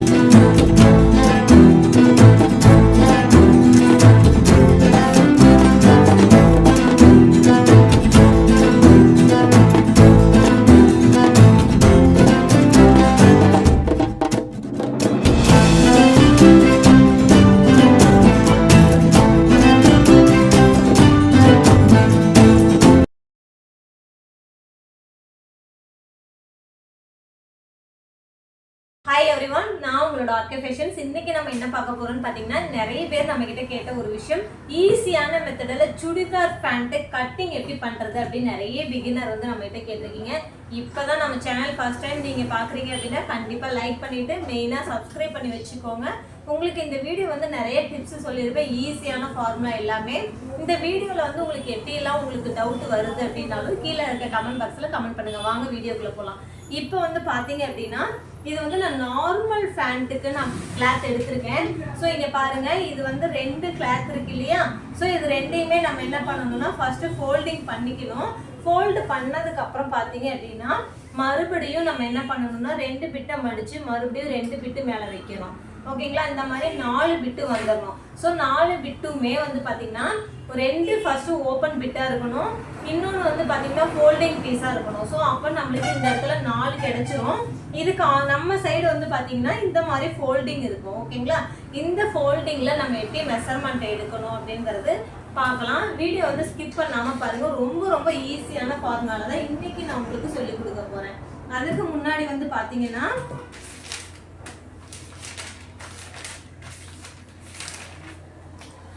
Música உங்களோட ஃபேஷன்ஸ் இன்னைக்கு நம்ம என்ன பார்க்க போறோம்னு பார்த்தீங்கன்னா நிறைய பேர் நம்ம கிட்ட கேட்ட ஒரு விஷயம் ஈஸியான மெத்தடில் சுடிதார் பேண்ட்டு கட்டிங் எப்படி பண்றது அப்படின்னு நிறைய பிகினர் வந்து நம்ம கிட்ட கேட்டிருக்கீங்க. இப்போதான் நம்ம சேனல் ஃபர்ஸ்ட் டைம் நீங்க பாக்குறீங்க அப்படின்னா கண்டிப்பா லைக் பண்ணிட்டு மெயினா சப்ஸ்கிரைப் பண்ணி வச்சுக்கோங்க. உங்களுக்கு இந்த வீடியோ வந்து நிறைய டிப்ஸ் சொல்லியிருப்பேன். ஈஸியான ஃபார்முலா எல்லாமே. இந்த வீடியோவில் வந்து உங்களுக்கு எப்படியெல்லாம் உங்களுக்கு டவுட் வருது அப்படின்னாலும் கீழே இருக்க கமெண்ட் பாக்ஸில் கமெண்ட் பண்ணுங்க. வாங்க வீடியோக்குள்ளே போகலாம் இப்போ வந்து பார்த்தீங்க அப்படின்னா இது வந்து நான் நார்மல் ஃபேண்ட்டுக்கு நான் கிளாத் எடுத்திருக்கேன். ஸோ இங்கே பாருங்க இது வந்து ரெண்டு கிளாத் இருக்கு இல்லையா? ஸோ இது ரெண்டையுமே நம்ம என்ன பண்ணணும்னா ஃபர்ஸ்ட்டு ஃபோல்டிங் பண்ணிக்கணும். ஃபோல்டு பண்ணதுக்கப்புறம் பார்த்தீங்க அப்படின்னா மறுபடியும் நம்ம என்ன பண்ணணும்னா ரெண்டு பிட்டை மடித்து மறுபடியும் ரெண்டு பிட்டு மேலே வைக்கணும். ஓகேங்களா? இந்த மாதிரி நாலு பிட்டு வந்துடணும் ஸோ நாலு பிட்டுமே வந்து பார்த்தீங்கன்னா ரெண்டு ஃபஸ்ட்டு ஓப்பன் பிட்டாக இருக்கணும். இன்னொன்று வந்து பார்த்தீங்கன்னா ஃபோல்டிங் பீஸாக இருக்கணும். ஸோ அப்போ நம்மளுக்கு இந்த இடத்துல நாலு கிடச்சிரும். இதுக்கு நம்ம சைடு வந்து பார்த்தீங்கன்னா இந்த மாதிரி ஃபோல்டிங் இருக்கும். ஓகேங்களா? இந்த ஃபோல்டிங்கில் நம்ம எப்படி மெஷர்மெண்ட் எடுக்கணும் அப்படிங்கிறது பார்க்கலாம். வீடியோ வந்து ஸ்கிப் பண்ணாமல் பாருங்க. ரொம்ப ரொம்ப ஈஸியான ஃபார்முலா தான் இன்றைக்கி நான் உங்களுக்கு சொல்லிக் கொடுக்க போகிறேன் அதுக்கு முன்னாடி வந்து பார்த்தீங்கன்னா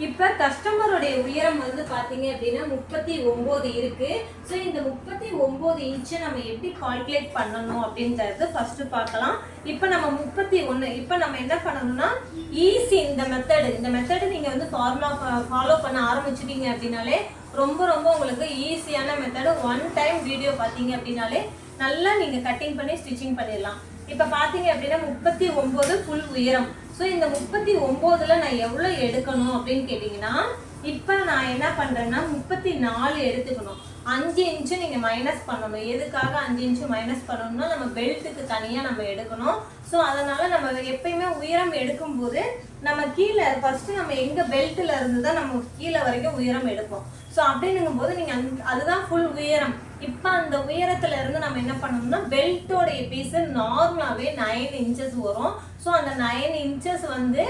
இப்போ கஸ்டமருடைய உயரம் வந்து பார்த்தீங்க அப்படின்னா முப்பத்தி ஒம்பது இருக்கு. ஸோ இந்த முப்பத்தி ஒம்பது இன்ச்சை நம்ம எப்படி கால்குலேட் பண்ணணும் அப்படின்றது ஃபஸ்ட்டு பார்க்கலாம். இப்போ நம்ம முப்பத்தி ஒன்று இப்போ நம்ம என்ன பண்ணணும்னா ஈஸி இந்த மெத்தடு இந்த மெத்தடு நீங்கள் வந்து ஃபார்முலா ஃபாலோ பண்ண ஆரம்பிச்சிட்டீங்க அப்படின்னாலே ரொம்ப ரொம்ப உங்களுக்கு ஈஸியான மெத்தடு ஒன் டைம் வீடியோ பார்த்தீங்க அப்படின்னாலே நல்லா நீங்கள் கட்டிங் பண்ணி ஸ்டிச்சிங் பண்ணிடலாம். இப்போ பார்த்தீங்க அப்படின்னா முப்பத்தி ஒம்பது ஃபுல் உயரம். ஸோ இந்த முப்பத்தி ஒம்போதுல நான் எவ்வளோ எடுக்கணும் அப்படின்னு கேட்டிங்கன்னா இப்போ நான் என்ன பண்ணுறேன்னா முப்பத்தி நாலு எடுத்துக்கணும். அஞ்சு இன்ச்சு நீங்கள் மைனஸ் பண்ணணும். எதுக்காக அஞ்சு இன்ச்சு மைனஸ் பண்ணணும்னா நம்ம பெல்ட்டுக்கு தனியாக நம்ம எடுக்கணும். ஸோ அதனால் நம்ம எப்பயுமே உயரம் எடுக்கும்போது நம்ம கீழே ஃபஸ்ட்டு நம்ம எங்கள் பெல்ட்டில் இருந்து தான் நம்ம கீழே வரைக்கும் உயரம் எடுப்போம். ஸோ அப்படின்னுங்கும்போது நீங்கள் அந்த அதுதான் ஃபுல் உயரம். இப்போ அந்த உயரத்துல இருந்து நம்ம என்ன பண்ணணும்னா பெல்ட்டோடைய பீஸ் நார்மலாகவே நைன் இன்ச்சஸ் வரும். ஸோ அந்த நைன் இன்ச்சஸ் வந்து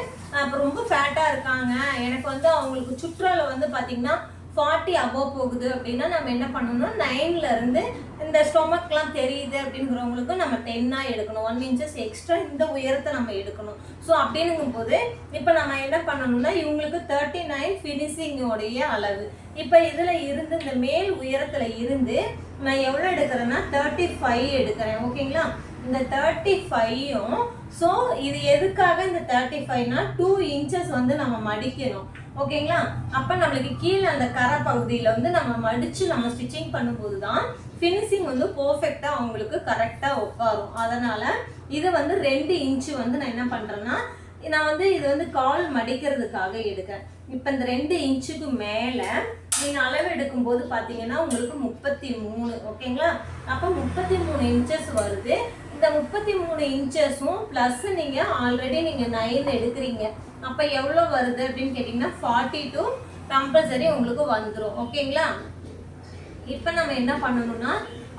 இப்போ ரொம்ப ஃபேட்டாக இருக்காங்க. எனக்கு வந்து அவங்களுக்கு சுற்றுலா வந்து பார்த்தீங்கன்னா ஃபார்ட்டி அபோவ் போகுது அப்படின்னா நம்ம என்ன பண்ணணும்? நைன்லேருந்து இந்த ஸ்டொமக்லாம் தெரியுது அப்படிங்கிறவங்களுக்கும் நம்ம டென்னாக எடுக்கணும். ஒன் இன்ச்சஸ் எக்ஸ்ட்ரா இந்த உயரத்தை நம்ம எடுக்கணும். ஸோ அப்படின்னுங்கும் போது இப்போ நம்ம என்ன பண்ணணும்னா இவங்களுக்கு தேர்ட்டி நைன் ஃபினிஷிங்கோடைய அளவு. இப்போ இதில் இருந்து இந்த மேல் உயரத்தில் இருந்து நான் எவ்வளோ எடுக்கிறேன்னா தேர்ட்டி ஃபைவ் எடுக்கிறேன். ஓகேங்களா? இந்த தேர்ட்டி ஃபைவும் ஸோ இது எதுக்காக இந்த தேர்ட்டி ஃபைவ்னா டூ இன்ச்சஸ் வந்து நம்ம மடிக்கணும். ஓகேங்களா? அப்போ நம்மளுக்கு கீழே அந்த கரை பகுதியில் வந்து நம்ம மடித்து நம்ம ஸ்டிச்சிங் பண்ணும்போது தான் ஃபினிஷிங் வந்து பர்ஃபெக்டாக அவங்களுக்கு கரெக்டாக உட்காரும் அதனால் இது வந்து ரெண்டு இன்ச்சு வந்து நான் என்ன பண்ணுறேன்னா நான் வந்து இது வந்து கால் மடிக்கிறதுக்காக எடுக்கேன் இப்போ இந்த ரெண்டு இன்ச்சுக்கு மேலே நீங்கள் அளவு எடுக்கும்போது பார்த்தீங்கன்னா உங்களுக்கு முப்பத்தி மூணு ஓகேங்களா? அப்போ முப்பத்தி மூணு இன்ச்சஸ் வருது. இந்த முப்பத்தி மூணு இன்ச்சஸும் ப்ளஸ் நீங்கள் ஆல்ரெடி நீங்கள் நைன் எடுக்கிறீங்க. அப்போ எவ்வளோ வருது அப்படின்னு கேட்டிங்கன்னா ஃபார்ட்டி டூ கம்பல்சரி உங்களுக்கு வந்துடும் ஓகேங்களா இப்போ நம்ம என்ன பண்ணணும்னா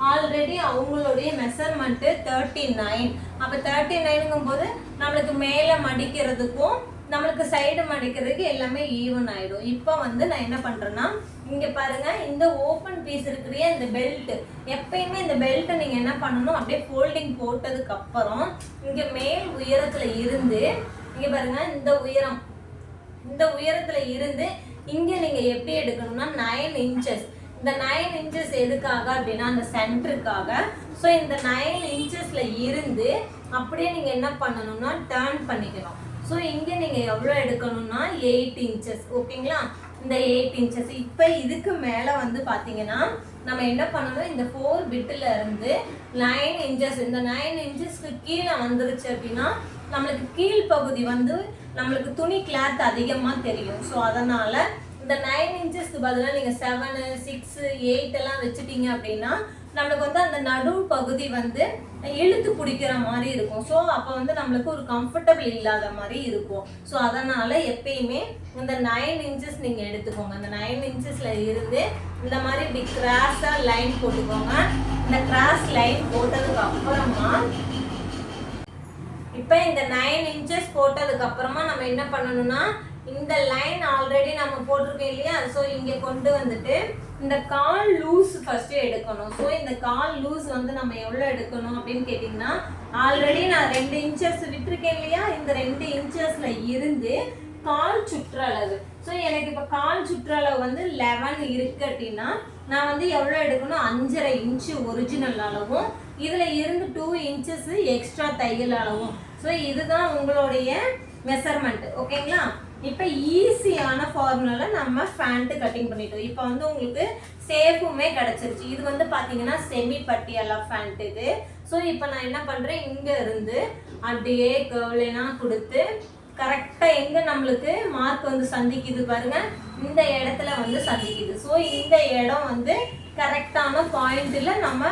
ஆல்ரெடி அவங்களுடைய மெஷர்மெண்ட்டு தேர்ட்டி நைன் அப்போ தேர்ட்டி நைனுங்கும் போது நம்மளுக்கு மேலே மடிக்கிறதுக்கும் நம்மளுக்கு சைடு மடிக்கிறதுக்கு எல்லாமே ஈவன் ஆகிடும் இப்போ வந்து நான் என்ன பண்ணுறேன்னா இங்கே பாருங்கள் இந்த ஓப்பன் பீஸ் இருக்கிற இந்த பெல்ட்டு எப்பயுமே இந்த பெல்ட்டை நீங்கள் என்ன பண்ணணும் அப்படியே ஃபோல்டிங் போட்டதுக்கப்புறம் இங்கே மேல் உயரத்தில் இருந்து இங்க பாருங்க இந்த உயரம். இந்த உயரத்துல இருந்து இங்க நீங்க எப்படி எடுக்கணும்னா நைன் இன்ச்சஸ் இந்த நைன் இன்ச்சஸ் எதுக்காக அப்படின்னா அந்த சென்டருக்காக ஸோ இந்த நைன் இன்ச்சஸ்ல இருந்து அப்படியே நீங்க என்ன பண்ணணும்னா டேர்ன் பண்ணிக்கணும். ஸோ இங்க நீங்க எவ்வளோ எடுக்கணும்னா எயிட் இன்ச்சஸ் ஓகேங்களா? இந்த எயிட் இன்ச்சஸ் இப்போ இதுக்கு மேலே வந்து பார்த்தீங்கன்னா நம்ம என்ன பண்ணணும்? இந்த ஃபோர் பிட்டில் இருந்து நைன் இன்ச்சஸ் இந்த நைன் இன்ச்சஸ்க்கு கீழே வந்துருச்சு அப்படின்னா நம்மளுக்கு கீழ் பகுதி வந்து நம்மளுக்கு துணி கிளாத் அதிகமாக தெரியும். ஸோ அதனால் இந்த நைன் இன்ச்சஸ்க்கு பதிலாக நீங்கள் செவனு சிக்ஸு எயிட் எல்லாம் வச்சுட்டீங்க அப்படின்னா நம்மளுக்கு வந்து அந்த நடு பகுதி வந்து இழுத்து பிடிக்கிற மாதிரி இருக்கும். ஸோ அப்போ வந்து நம்மளுக்கு ஒரு கம்ஃபர்டபுள் இல்லாத மாதிரி இருக்கும். ஸோ அதனால் எப்பயுமே இந்த நைன் இன்ச்சஸ் நீங்கள் எடுத்துக்கோங்க. அந்த நைன் இன்ச்சஸில் இருந்து இந்த மாதிரி இப்படி கிராஸாக லைன் போட்டுக்கோங்க. இந்த கிராஸ் லைன் போட்டதுக்கு அப்புறமா இப்போ இந்த நைன் இன்ச்சஸ் போட்டதுக்கு அப்புறமா நம்ம என்ன பண்ணணும்னா இந்த லைன் ஆல்ரெடி நம்ம போட்டிருக்கோம் இல்லையா? ஸோ இங்கே கொண்டு வந்துட்டு இந்த கால் லூஸ் ஃபர்ஸ்ட் எடுக்கணும். ஸோ இந்த கால் லூஸ் வந்து நம்ம எவ்வளோ எடுக்கணும் அப்படின்னு கேட்டிங்கன்னா ஆல்ரெடி நான் ரெண்டு இன்ச்சஸ் விட்டுருக்கேன் இல்லையா? இந்த ரெண்டு இன்ச்சஸில் இருந்து கால் சுற்றளவு. ஸோ எனக்கு இப்போ கால் சுற்றளவு வந்து லெவன் இருக்கு அப்படின்னா நான் வந்து எவ்வளோ எடுக்கணும்? அஞ்சரை இன்ச்சு ஒரிஜினல் அளவும். இதில் இருந்து டூ இன்ச்சஸ் எக்ஸ்ட்ரா தையல் அளவும். ஸோ இதுதான் உங்களுடைய மெஷர்மெண்ட் ஓகேங்களா இப்போ ஈஸியான ஃபார்முலால நம்ம ஃபேண்ட்டு கட்டிங் பண்ணிட்டோம். இப்போ வந்து உங்களுக்கு சேஃபுமே கிடச்சிருச்சு. இது வந்து பார்த்தீங்கன்னா செமி பட்டியாலா ஃபேண்ட் இது. ஸோ இப்போ நான் என்ன பண்ணுறேன் இங்கே இருந்து அப்படியே கர்வ்லேனா கொடுத்து கரெக்டாக எங்கே நம்மளுக்கு மார்க் வந்து சந்திக்குது பாருங்க. இந்த இடத்துல வந்து சந்திக்குது. ஸோ இந்த இடம் வந்து கரெக்டான பாயிண்ட்ல நம்ம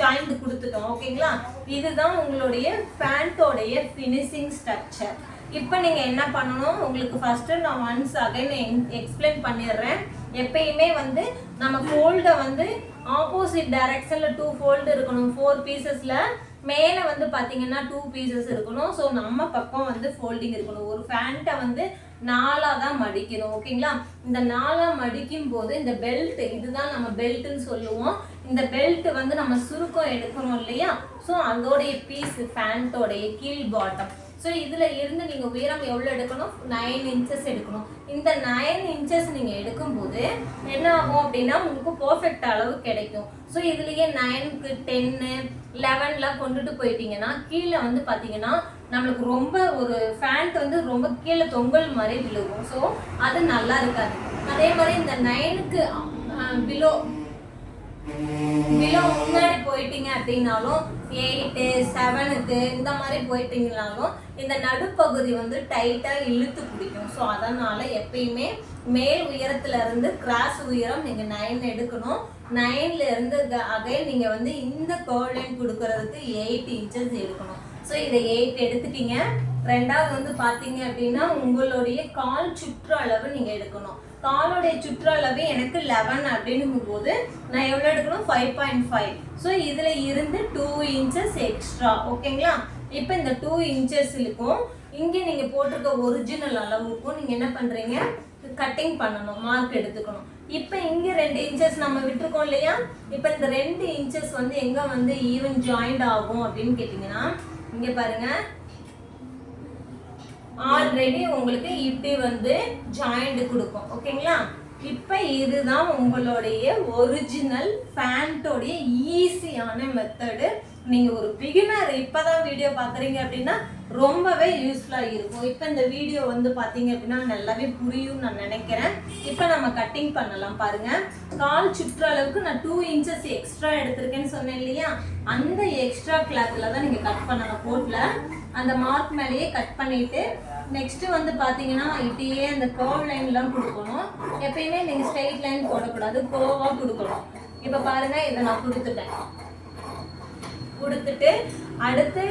ஜாயிண்ட் கொடுத்துட்டோம். ஓகேங்களா இதுதான் உங்களுடைய பேண்ட்டோடைய ஃபினிஷிங் ஸ்ட்ரக்சர் இப்போ நீங்கள் என்ன பண்ணணும்? உங்களுக்கு ஃபஸ்ட்டு நான் ஒன்ஸ் அகைன் எக்ஸ்பிளைன் பண்ணிடுறேன். எப்பயுமே வந்து நம்ம ஃபோல்டை வந்து ஆப்போசிட் டைரக்ஷனில் டூ ஃபோல்டு இருக்கணும். ஃபோர் பீசஸில் மேலே வந்து பார்த்தீங்கன்னா டூ பீசஸ் இருக்கணும். ஸோ நம்ம பக்கம் வந்து ஃபோல்டிங் இருக்கணும். ஒரு ஃபேண்ட்டை வந்து நாலாக தான் மடிக்கணும் ஓகேங்களா? இந்த நாலாக மடிக்கும் போது இந்த பெல்ட் இதுதான் நம்ம பெல்ட்டுன்னு சொல்லுவோம். இந்த பெல்ட் வந்து நம்ம சுருக்கம் எடுக்கணும் இல்லையா? ஸோ அதோடைய பீஸ் ஃபேண்ட்டோடைய கீழ் பாட்டம் ஸோ இதில் இருந்து நீங்கள் உயரம் எவ்வளோ எடுக்கணும்? நைன் இன்ச்சஸ் எடுக்கணும். இந்த நைன் இன்ச்சஸ் நீங்கள் எடுக்கும்போது என்ன ஆகும் அப்படின்னா உங்களுக்கு பர்ஃபெக்ட் அளவு கிடைக்கும். ஸோ இதுலேயே நைனுக்கு டென்னு லெவன்லாம் கொண்டுட்டு போயிட்டீங்கன்னா கீழே வந்து பார்த்தீங்கன்னா நம்மளுக்கு ரொம்ப ஒரு ஃபேண்ட் வந்து ரொம்ப கீழே தொங்கல் மாதிரி விழுகும். ஸோ அது நல்லா இருக்காது. அதே மாதிரி இந்த நைனுக்கு பிலோ பிலோ முன்னாடி போயிட்டீங்க அப்படின்னாலும் எயிட்டு செவனுக்கு இந்த மாதிரி போயிட்டீங்கனாலும் இந்த நடுப்பகுதி வந்து டைட்டாக இழுத்து பிடிக்கும். ஸோ அதனால் எப்பயுமே மேல் உயரத்துலேருந்து கிராஸ் உயரம் நீங்கள் நைன் எடுக்கணும். நைன்லேருந்து அகைன் நீங்கள் வந்து இந்த கோல்டன் கொடுக்கறதுக்கு எயிட் இன்ச்சஸ் எடுக்கணும். ஸோ இதை எயிட் எடுத்துட்டீங்க. ரெண்டாவது வந்து பார்த்தீங்க அப்படின்னா உங்களுடைய கால் சுற்றளவு நீங்கள் எடுக்கணும். காலோடைய சுற்றளவு எனக்கு லெவன் அப்படின்னும் போது நான் எவ்வளோ எடுக்கணும்? ஃபைவ் பாயிண்ட் ஃபைவ் ஸோ இதில் இருந்து டூ இன்ச்சஸ் எக்ஸ்ட்ரா ஓகேங்களா இப்போ இந்த டூ இன்ச்சஸ்லுக்கும் இங்கே நீங்கள் போட்டிருக்க ஒரிஜினல் அளவுக்கும் நீங்கள் என்ன பண்ணுறீங்க கட்டிங் பண்ணணும் மார்க் எடுத்துக்கணும். இப்போ இங்கே ரெண்டு இன்ச்சஸ் நம்ம விட்டுருக்கோம் இல்லையா? இப்போ இந்த ரெண்டு இன்ச்சஸ் வந்து எங்கே வந்து ஈவன் ஜாயிண்ட் ஆகும் அப்படின்னு கேட்டிங்கன்னா இங்கே பாருங்கள் ஆல்ரெடி உங்களுக்கு இப்படி வந்து ஜாயிண்ட் கொடுக்கும் ஓகேங்களா? இப்போ இதுதான் உங்களுடைய ஒரிஜினல் ஃபேண்ட்டோடைய ஈஸியான மெத்தடு நீங்கள் ஒரு பிகினர் இப்போ தான் வீடியோ பார்க்குறீங்க அப்படின்னா ரொம்பவே யூஸ்ஃபுல்லாக இருக்கும். இப்போ இந்த வீடியோ வந்து பார்த்தீங்க அப்படின்னா நல்லாவே புரியும் நான் நினைக்கிறேன். இப்போ நம்ம கட்டிங் பண்ணலாம் பாருங்கள் கால் சுற்றளவுக்கு நான் டூ இன்ச்சஸ் எக்ஸ்ட்ரா எடுத்திருக்கேன்னு சொன்னேன் இல்லையா? அந்த எக்ஸ்ட்ரா கிளாத்தில் தான் நீங்கள் கட் பண்ணணும் கோட்டில் அந்த மார்க் மேலேயே கட் பண்ணிவிட்டு நெக்ஸ்ட்டு வந்து பார்த்தீங்கன்னா இப்படியே அந்த கர்வ் லைன்லாம் கொடுக்கணும். எப்பயுமே நீங்கள் ஸ்ட்ரெயிட் லைன் போடக்கூடாது கோவாக கொடுக்கணும். இப்போ பாருங்கள் இதை நான் கொடுத்துட்டேன். கொடுத்துட்டு அடுத்து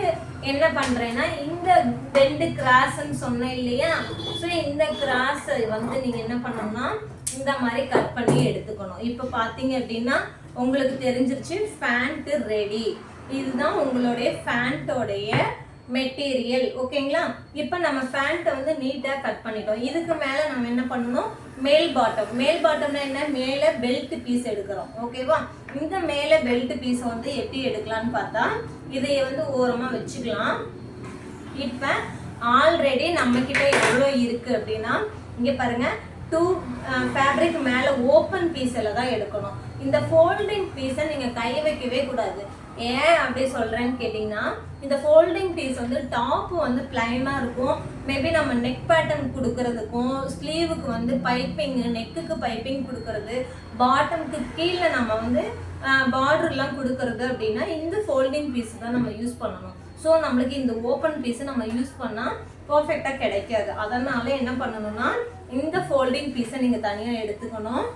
என்ன பண்றேன்னா இந்த ரெண்டு கிராஸ்ன்னு சொன்னேன் இல்லையா? ஸோ இந்த கிராஸ் வந்து நீங்க என்ன பண்ணணும்னா இந்த மாதிரி கட் பண்ணி எடுத்துக்கணும். இப்போ பார்த்தீங்க அப்படின்னா உங்களுக்கு தெரிஞ்சிருச்சு ஃபேண்ட்டு ரெடி இதுதான் உங்களுடைய ஃபேண்ட்டோடைய மெட்டீரியல் ஓகேங்களா இப்போ நம்ம ஃபேண்ட்டை வந்து நீட்டாக கட் பண்ணிட்டோம். இதுக்கு மேலே நம்ம என்ன பண்ணணும்? மேல் பாட்டம் மேல் பாட்டம்னா என்ன? மேலே பெல்ட் பீஸ் எடுக்கிறோம். ஓகேவா இந்த மேலே பெல்ட் பீஸை வந்து எப்படி எடுக்கலாம்னு பார்த்தா இதை வந்து ஓரமாக வச்சுக்கலாம். இப்போ ஆல்ரெடி நம்மக்கிட்ட எவ்வளோ இருக்குது அப்படின்னா இங்கே பாருங்கள் டூ ஃபேப்ரிக் மேலே ஓப்பன் பீஸில் தான் எடுக்கணும். இந்த ஃபோல்டிங் பீஸை நீங்கள் கை வைக்கவே கூடாது. ஏன் அப்படி சொல்கிறேன்னு கேட்டிங்கன்னா இந்த ஃபோல்டிங் பீஸ் வந்து டாப்பு வந்து பிளைனாக இருக்கும். மேபி நம்ம நெக் பேட்டர்ன் கொடுக்கறதுக்கும் ஸ்லீவுக்கு வந்து பைப்பிங் நெக்குக்கு பைப்பிங் கொடுக்கறது பாட்டம்க்கு கீழே நம்ம வந்து பார்டர்லாம் கொடுக்கறது அப்படின்னா இந்த ஃபோல்டிங் பீஸ் தான் நம்ம யூஸ் பண்ணணும். ஸோ நம்மளுக்கு இந்த ஓப்பன் பீஸை நம்ம யூஸ் பண்ணால் பர்ஃபெக்டாக கிடைக்காது. அதனால் என்ன பண்ணணும்னா இந்த ஃபோல்டிங் பீஸை நீங்கள் தனியாக எடுத்துக்கணும்.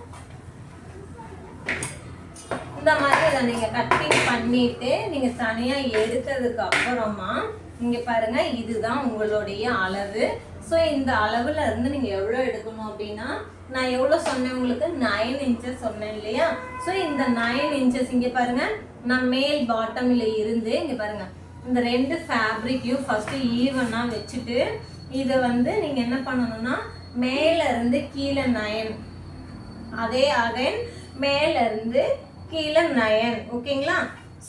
இந்த மாதிரி இதை நீங்கள் கட்டிங் பண்ணிவிட்டு நீங்கள் தனியாக எடுத்ததுக்கு அப்புறமா இங்கே பாருங்க இதுதான் உங்களுடைய அளவு. ஸோ இந்த அளவில் இருந்து நீங்கள் எவ்வளோ எடுக்கணும் அப்படின்னா நான் எவ்வளோ சொன்னேன் உங்களுக்கு? நைன் இன்ச்சஸ் சொன்னேன் இல்லையா? ஸோ இந்த நைன் இன்ச்சஸ் இங்கே பாருங்கள் நான் மேல் பாட்டமில் இருந்து இங்கே பாருங்கள் இந்த ரெண்டு ஃபேப்ரிக்கையும் ஃபஸ்ட்டு ஈவனாக வச்சுட்டு இதை வந்து நீங்கள் என்ன பண்ணணும்னா மேலேருந்து கீழே நயன் அதே அகைன் மேலேருந்து கீழே நயன். ஓகேங்களா?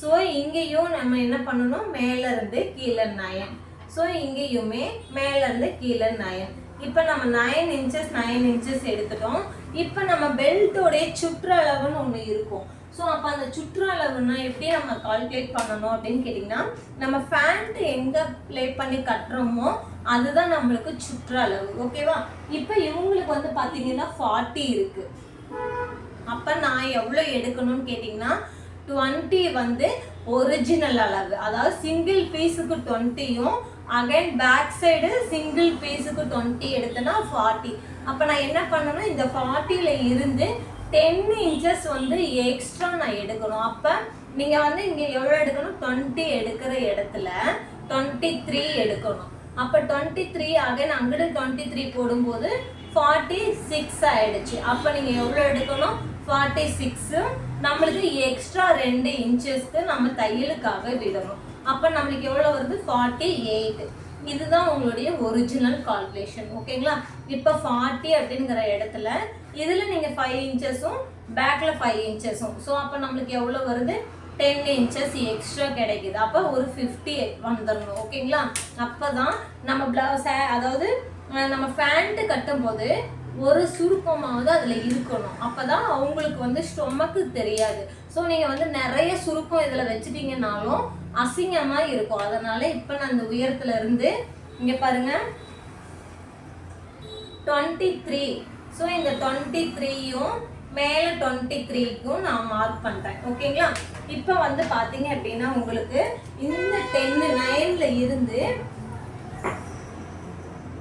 ஸோ இங்கேயும் நம்ம என்ன பண்ணணும்? மேலேருந்து கீழே நயன். ஸோ இங்கேயுமே மேலேருந்து கீழே நயன். இப்போ நம்ம நைன் இன்ச்சஸ் நைன் இன்ச்சஸ் எடுத்துட்டோம். இப்போ நம்ம பெல்ட்டோடைய சுற்றளவுன்னு ஒன்று இருக்கும். ஸோ அப்போ அந்த சுற்றளவுன்னா எப்படி நம்ம கால்குலேட் பண்ணணும் அப்படின்னு கேட்டிங்கன்னா நம்ம ஃபேண்ட்டு எங்கே ப்ளே பண்ணி கட்டுறோமோ அதுதான் நம்மளுக்கு சுற்றளவு. ஓகேவா? இப்போ இவங்களுக்கு வந்து பார்த்தீங்கன்னா ஃபார்ட்டி இருக்குது அப்போ நான் எவ்வளோ எடுக்கணும்னு கேட்டிங்கன்னா டுவெண்ட்டி வந்து ஒரிஜினல் அளவு. அதாவது சிங்கிள் பீஸுக்கு டுவெண்ட்டியும் அகைன் பேக் சைடு சிங்கிள் பீஸுக்கு டுவெண்ட்டி எடுத்தேன்னா ஃபார்ட்டி அப்போ நான் என்ன பண்ணணும்? இந்த ஃபார்ட்டியில் இருந்து டென் இன்ச்சஸ் வந்து எக்ஸ்ட்ரா நான் எடுக்கணும். அப்போ நீங்கள் வந்து இங்கே எவ்வளோ எடுக்கணும்? டுவெண்ட்டி எடுக்கிற இடத்துல டுவெண்ட்டி த்ரீ எடுக்கணும். அப்போ டுவெண்ட்டி த்ரீ அகைன் அங்கிட்டு டுவெண்ட்டி த்ரீ போடும்போது ஃபார்ட்டி சிக்ஸ் ஆகிடுச்சு அப்போ நீங்கள் எவ்வளோ எடுக்கணும்? ஃபார்ட்டி சிக்ஸு நம்மளுக்கு எக்ஸ்ட்ரா ரெண்டு இன்ச்சஸ்க்கு நம்ம தையலுக்காக விடணும். அப்போ நம்மளுக்கு எவ்வளோ வருது? ஃபார்ட்டி எயிட் இதுதான் உங்களுடைய ஒரிஜினல் கால்குலேஷன் ஓகேங்களா இப்போ ஃபார்ட்டி அப்படிங்கிற இடத்துல இதில் நீங்கள் ஃபைவ் இன்ச்சஸும் பேக்கில் ஃபைவ் இன்ச்சஸும் ஸோ அப்போ நம்மளுக்கு எவ்வளோ வருது? டென் இன்ச்சஸ் எக்ஸ்ட்ரா கிடைக்குது. அப்போ ஒரு ஃபிஃப்டி வந்துடணும் ஓகேங்களா அப்போ தான் நம்ம ப்ளவுஸ் அதாவது நம்ம ஃபேண்ட்டு கட்டும்போது ஒரு சுருக்கமாவது அதில் இருக்கணும். அப்போ தான் அவங்களுக்கு வந்து ஸ்டொமக்கு தெரியாது. ஸோ நீங்கள் வந்து நிறைய சுருக்கம் இதில் வச்சுட்டீங்கனாலும் அசிங்கமாக இருக்கும். அதனால இப்போ நான் இந்த உயரத்துல இருந்து இங்கே பாருங்க. டுவெண்ட்டி த்ரீ ஸோ இந்த டுவெண்ட்டி த்ரீயும் மேலே டுவெண்ட்டி த்ரீக்கும் நான் மார்க் பண்ணுறேன் ஓகேங்களா? இப்போ வந்து பார்த்தீங்க அப்படின்னா உங்களுக்கு இந்த டென்னு நைனில் இருந்து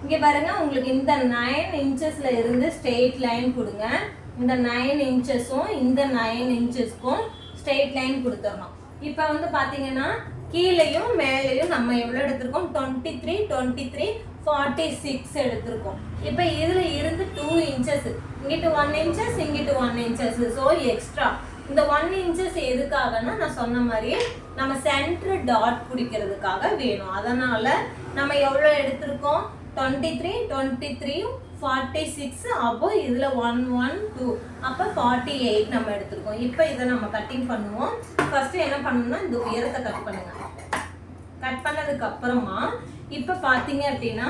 இங்கே பாருங்கள் உங்களுக்கு இந்த நைன் இன்ச்சஸில் இருந்து ஸ்ட்ரெயிட் லைன் கொடுங்க. இந்த நைன் இன்ச்சஸும் இந்த நைன் இன்ச்சஸ்க்கும் ஸ்ட்ரெயிட் லைன் கொடுத்துடணும். இப்போ வந்து பார்த்தீங்கன்னா கீழேயும் மேலேயும் நம்ம எவ்வளோ எடுத்திருக்கோம்? Twenty three twenty three forty six எடுத்திருக்கோம். இப்போ இதில் இருந்து டூ இன்ச்சஸ் இங்கிட்டு ஒன் இன்ச்சஸ் இங்கிட்டு ஒன் இன்ச்சஸ் ஸோ எக்ஸ்ட்ரா இந்த ஒன் இன்ச்சஸ் எதுக்காகன்னா நான் சொன்ன மாதிரி நம்ம சென்ட்ரு டாட் பிடிக்கிறதுக்காக வேணும். அதனால் நம்ம எவ்வளோ எடுத்திருக்கோம்? Twenty three twenty three forty six அப்போ இதில் ஒன் ஒன் டூ அப்போ ஃபார்ட்டி எயிட் நம்ம எடுத்துருக்கோம். இப்போ இதை நம்ம கட்டிங் பண்ணுவோம். ஃபஸ்ட்டு என்ன பண்ணணும்னா இந்த உயரத்தை கட் பண்ணுங்கள் கட் பண்ணதுக்கு அப்புறமா இப்போ பார்த்தீங்க அப்படின்னா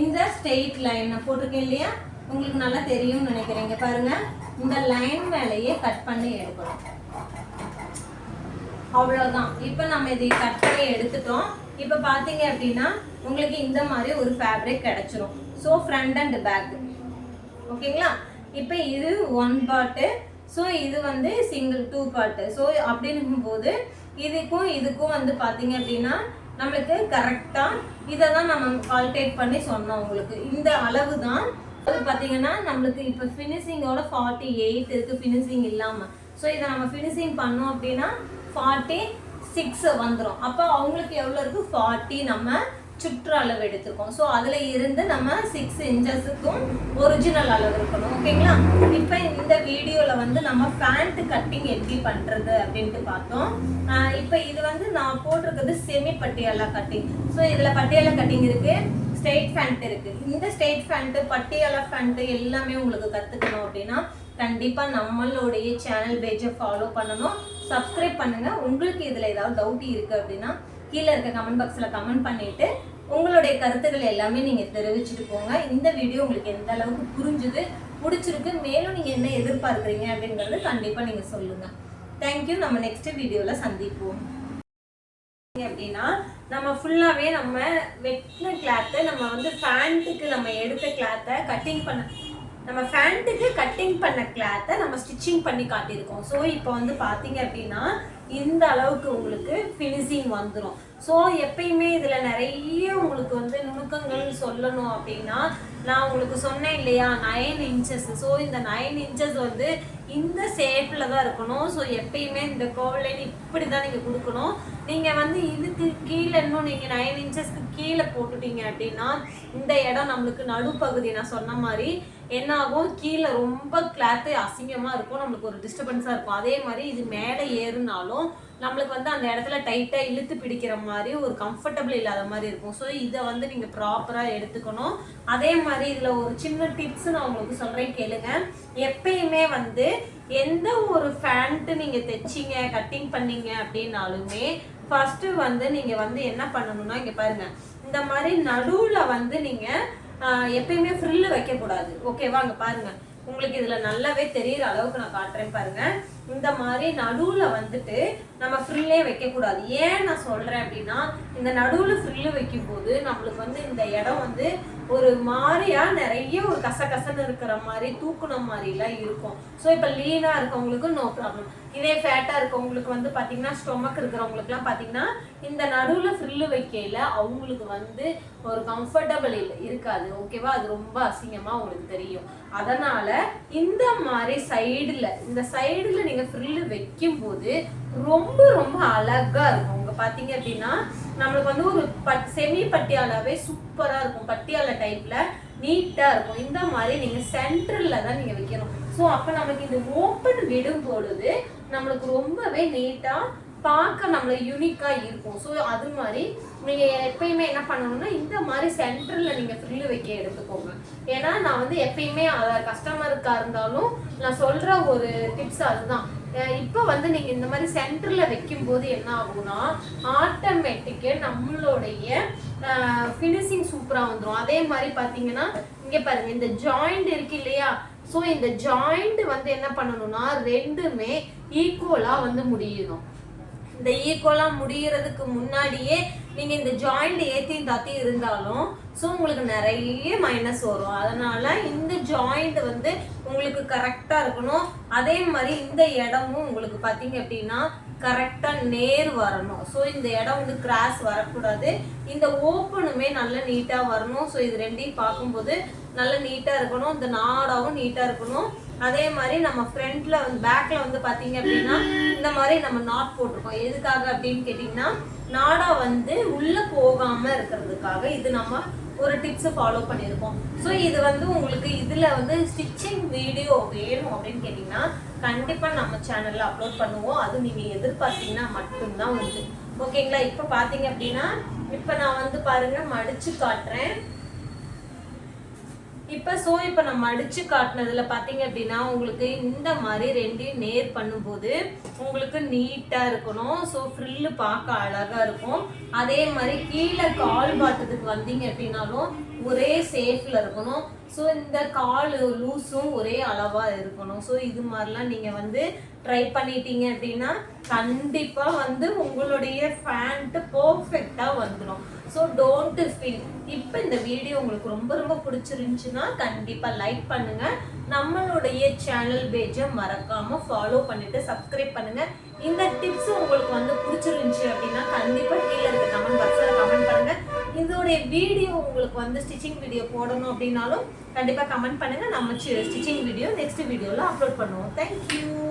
இந்த ஸ்ட்ரெயிட் லைன் நான் போட்டிருக்கேன் இல்லையா? உங்களுக்கு நல்லா தெரியும்னு நினைக்கிறீங்க பாருங்கள் இந்த லைன் மேலேயே கட் பண்ணி எடுக்கணும். அவ்வளோதான் இப்போ நம்ம இதை கட் பண்ணி எடுத்துட்டோம். இப்போ பார்த்தீங்க அப்படின்னா உங்களுக்கு இந்த மாதிரி ஒரு ஃபேப்ரிக் கிடச்சிரும். ஸோ ஃப்ரண்ட் அண்ட் பேக் ஓகேங்களா? இப்போ இது ஒன் பார்ட்டு ஸோ இது வந்து சிங்கிள் டூ பார்ட்டு ஸோ அப்படின்னும் போது இதுக்கும் இதுக்கும் வந்து பார்த்தீங்க அப்படின்னா நம்மளுக்கு கரெக்டாக இதை தான் நம்ம கால்குலேட் பண்ணி சொன்னோம் உங்களுக்கு. இந்த அளவு தான் அது பார்த்தீங்கன்னா நம்மளுக்கு இப்போ ஃபினிஷிங்கோட ஃபார்ட்டி எயிட் இருக்குது ஃபினிஷிங் இல்லாமல் ஸோ இதை நம்ம ஃபினிஷிங் பண்ணோம் அப்படின்னா ஃபார்ட்டி சிக்ஸ் வந்துடும் அப்போ அவங்களுக்கு எவ்வளோ இருக்குது ஃபார்ட்டி நம்ம சுற்று அளவு எடுத்திருக்கோம். ஸோ அதில் இருந்து நம்ம சிக்ஸ் இன்ச்சஸுக்கும் ஒரிஜினல் அளவு இருக்கணும். ஓகேங்களா இப்போ இந்த வீடியோவில் வந்து நம்ம பேண்ட் கட்டிங் எப்படி பண்ணுறது அப்படின்ட்டு பார்த்தோம். இப்போ இது வந்து நான் போட்டிருக்கிறது செமி பட்டியாலா கட்டிங் ஸோ இதில் பட்டியாலா கட்டிங் இருக்குது ஸ்டேட் ஃபேண்ட் இருக்குது இந்த ஸ்டேட் ஃபேண்ட்டு பட்டியாலா ஃபேண்ட்டு எல்லாமே உங்களுக்கு கற்றுக்கணும் அப்படின்னா கண்டிப்பாக நம்மளுடைய சேனல் பேஜை ஃபாலோ பண்ணணும். சப்ஸ்கிரைப் பண்ணுங்க. உங்களுக்கு இதில் ஏதாவது டவுட் இருக்கு அப்படின்னா கீழே இருக்க கமெண்ட் பாக்ஸில் கமெண்ட் பண்ணிட்டு உங்களுடைய கருத்துக்கள் எல்லாமே நீங்கள் தெரிவிச்சுட்டு போங்க. இந்த வீடியோ உங்களுக்கு எந்த அளவுக்கு புரிஞ்சுது பிடிச்சிருக்கு மேலும் நீங்கள் என்ன எதிர்பார்க்குறீங்க அப்படிங்கிறது கண்டிப்பாக நீங்கள் சொல்லுங்கள் தேங்க்யூ நம்ம நெக்ஸ்ட் வீடியோவில் சந்திப்போம். அப்படின்னா நம்ம ஃபுல்லாகவே நம்ம வெட்டின கிளாத்தை நம்ம வந்து ஃபேண்ட்டுக்கு நம்ம எடுத்த கிளாத்தை கட்டிங் பண்ண நம்ம ஃபேண்ட்டுக்கு கட்டிங் பண்ண கிளாத்தை நம்ம ஸ்டிச்சிங் பண்ணி காட்டியிருக்கோம். ஸோ இப்போ வந்து பார்த்தீங்க அப்படின்னா இந்த அளவுக்கு உங்களுக்கு ஃபினிஷிங் வந்துடும் ஸோ எப்பயுமே இதில் நிறைய உங்களுக்கு வந்து நுணுக்கங்கள் சொல்லணும் அப்படின்னா நான் உங்களுக்கு சொன்னேன் இல்லையா நைன் இன்ச்சஸ் ஸோ இந்த நைன் இன்ச்சஸ் வந்து இந்த ஷேப்பில் தான் இருக்கணும். ஸோ எப்பயுமே இந்த கோவில் லைன் இப்படி தான் நீங்கள் கொடுக்கணும். நீங்கள் வந்து இதுக்கு கீழே இன்னும் நீங்கள் நைன் இன்ச்சஸ்க்கு கீழே போட்டுட்டீங்க அப்படின்னா இந்த இடம் நம்மளுக்கு நடுப்பகுதி. நான் சொன்ன மாதிரி என்ன ஆகும் கீழே ரொம்ப கிளாத்து அசிங்கமாக இருக்கும். நம்மளுக்கு ஒரு டிஸ்டர்பன்ஸாக இருக்கும். அதே மாதிரி இது மேலே ஏறுனாலும் நம்மளுக்கு வந்து அந்த இடத்துல டைட்டாக இழுத்து பிடிக்கிற மாதிரி ஒரு கம்ஃபர்டபுள் இல்லாத மாதிரி இருக்கும். ஸோ இதை வந்து நீங்கள் ப்ராப்பராக எடுத்துக்கணும். அதே மாதிரி இதில் ஒரு சின்ன டிப்ஸ் நான் உங்களுக்கு சொல்கிறேன் கேளுங்க. எப்பயுமே வந்து எந்த ஒரு ஃபேண்ட்டு நீங்கள் தைச்சிங்க கட்டிங் பண்ணீங்க அப்படின்னாலுமே ஃபஸ்ட்டு வந்து நீங்கள் வந்து என்ன பண்ணணும்னா இங்கே பாருங்கள் இந்த மாதிரி நடுவில் வந்து நீங்கள் எப்பயுமே ஃப்ரில்லு வைக்கக்கூடாது. ஓகேவா அங்கே பாருங்கள் உங்களுக்கு இதில் நல்லாவே தெரிகிற அளவுக்கு நான் காட்டுறேன் பாருங்கள் இந்த மாதிரி நடுவில் வந்துட்டு நம்ம ஃப்ரில்லே வைக்கக்கூடாது. ஏன் நான் சொல்கிறேன் அப்படின்னா இந்த நடுவில் ஃப்ரில்லு வைக்கும்போது நம்மளுக்கு வந்து இந்த இடம் வந்து ஒரு மாதிரியா நிறைய ஒரு கசகசன்னு இருக்கிற மாதிரி தூக்குன மாதிரிலாம் இருக்கும். ஸோ இப்போ லீனாக இருக்கவங்களுக்கு நோ ப்ராப்ளம் இதே ஃபேட்டாக இருக்கவங்களுக்கு வந்து பார்த்தீங்கன்னா ஸ்டொமக் இருக்கிறவங்களுக்குலாம் பார்த்தீங்கன்னா இந்த நடுவில் ஃப்ரில்லு வைக்கையில் அவங்களுக்கு வந்து ஒரு கம்ஃபர்டபுள் இல்லை இருக்காது. ஓகேவா அது ரொம்ப அசிங்கமாக உங்களுக்கு தெரியும். அதனால் இந்த மாதிரி சைடில் இந்த சைடுல கையில ஃப்ரில்லு வைக்கும் போது ரொம்ப ரொம்ப அழகா இருக்கும். உங்க பாத்தீங்க அப்படின்னா நம்மளுக்கு வந்து ஒரு பட் செமி பட்டியாலாவே சூப்பரா இருக்கும். பட்டியாலா டைப்ல நீட்டா இருக்கும். இந்த மாதிரி நீங்க சென்டர்ல தான் நீங்க வைக்கணும். ஸோ அப்ப நமக்கு இது ஓப்பன் விடும் பொழுது நம்மளுக்கு ரொம்பவே நீட்டா பார்க்க நம்மள யூனிக்கா இருக்கும். ஸோ அது மாதிரி நீங்க எப்பயுமே என்ன பண்ணணும்னா இந்த மாதிரி சென்டர்ல நீங்க ஃப்ரில்லு வைக்க எடுத்துக்கோங்க. ஏன்னா நான் வந்து எப்பயுமே கஸ்டமருக்கா இருந்தாலும் நான் சொல்ற ஒரு டிப்ஸ் அதுதான். இப்போ வந்து நீங்கள் இந்த மாதிரி சென்டரில் வைக்கும்போது என்ன ஆகும்னா ஆட்டோமேட்டிக்கு நம்மளுடைய ஃபினிஷிங் சூப்பராக வந்துடும் அதே மாதிரி பார்த்தீங்கன்னா இங்கே பாருங்க இந்த ஜாயிண்ட் இருக்கு இல்லையா? ஸோ இந்த ஜாயிண்ட் வந்து என்ன பண்ணணும்னா ரெண்டுமே ஈக்குவலாக வந்து முடியணும். இந்த ஈக்குவலாக முடிகிறதுக்கு முன்னாடியே நீங்கள் இந்த ஜாயிண்ட் ஏற்றி தாத்தி இருந்தாலும் ஸோ உங்களுக்கு நிறைய மைனஸ் வரும். அதனால் இந்த ஜாயிண்ட் வந்து உங்களுக்கு கரெக்டாக இருக்கணும். அதே மாதிரி இந்த இடமும் உங்களுக்கு பார்த்தீங்க அப்படின்னா கரெக்டாக நேர் வரணும். ஸோ இந்த இடம் வந்து கிராஸ் வரக்கூடாது. இந்த ஓப்பனுமே நல்ல நீட்டாக வரணும். ஸோ இது ரெண்டையும் பார்க்கும்போது நல்ல நீட்டாக இருக்கணும். இந்த நாடாவும் நீட்டாக இருக்கணும். அதே மாதிரி நம்ம ஃப்ரண்ட்ல வந்து பேக்ல வந்து பாத்தீங்க அப்படின்னா இந்த மாதிரி நம்ம நாட் போட்டிருக்கோம். எதுக்காக அப்படின்னு கேட்டிங்கன்னா நாடா வந்து உள்ள போகாம இருக்கிறதுக்காக இது நம்ம ஒரு டிப்ஸ் ஃபாலோ பண்ணியிருக்கோம். ஸோ இது வந்து உங்களுக்கு இதுல வந்து ஸ்டிச்சிங் வீடியோ வேணும் அப்படின்னு கேட்டிங்கன்னா கண்டிப்பா நம்ம சேனல்ல அப்லோட் பண்ணுவோம். அது நீங்க எதிர்பார்த்தீங்கன்னா மட்டும்தான் வந்து ஓகேங்களா இப்போ பாத்தீங்க அப்படின்னா இப்போ நான் வந்து பாருங்க மடிச்சு காட்டுறேன். இப்போ ஸோ இப்போ நம்ம அடிச்சு காட்டினதில் பார்த்தீங்க அப்படின்னா உங்களுக்கு இந்த மாதிரி ரெண்டையும் நேர் பண்ணும்போது உங்களுக்கு நீட்டாக இருக்கணும். ஸோ ஃப்ரில்லு பார்க்க அழகாக இருக்கும். அதே மாதிரி கீழே கால் பாட்டத்துக்கு வந்தீங்க அப்படின்னாலும் ஒரே சேஃபில் இருக்கணும். ஸோ இந்த கால் லூஸும் ஒரே அளவாக இருக்கணும். ஸோ இது மாதிரிலாம் நீங்கள் வந்து ட்ரை பண்ணிட்டீங்க அப்படின்னா கண்டிப்பாக வந்து உங்களுடைய ஃபேண்ட்டு பர்ஃபெக்டாக வந்துடும் ஸோ டோன்ட் ஃபீல் இப்போ இந்த வீடியோ உங்களுக்கு ரொம்ப ரொம்ப பிடிச்சிருந்துச்சுன்னா கண்டிப்பாக லைக் பண்ணுங்க. நம்மளுடைய சேனல் பேஜை மறக்காம ஃபாலோ பண்ணிட்டு சப்ஸ்கிரைப் பண்ணுங்க. இந்த டிப்ஸ் உங்களுக்கு வந்து பிடிச்சிருந்துச்சு அப்படின்னா கண்டிப்பாக கீழே இருக்க கமெண்ட் பாக்ஸில் கமெண்ட் பண்ணுங்க. இதோடைய வீடியோ உங்களுக்கு வந்து ஸ்டிச்சிங் வீடியோ போடணும் அப்படின்னாலும் கண்டிப்பாக கமெண்ட் பண்ணுங்கள் நம்ம ஸ்டிச்சிங் வீடியோ நெக்ஸ்ட் வீடியோவில் அப்லோட் பண்ணுவோம். Thank you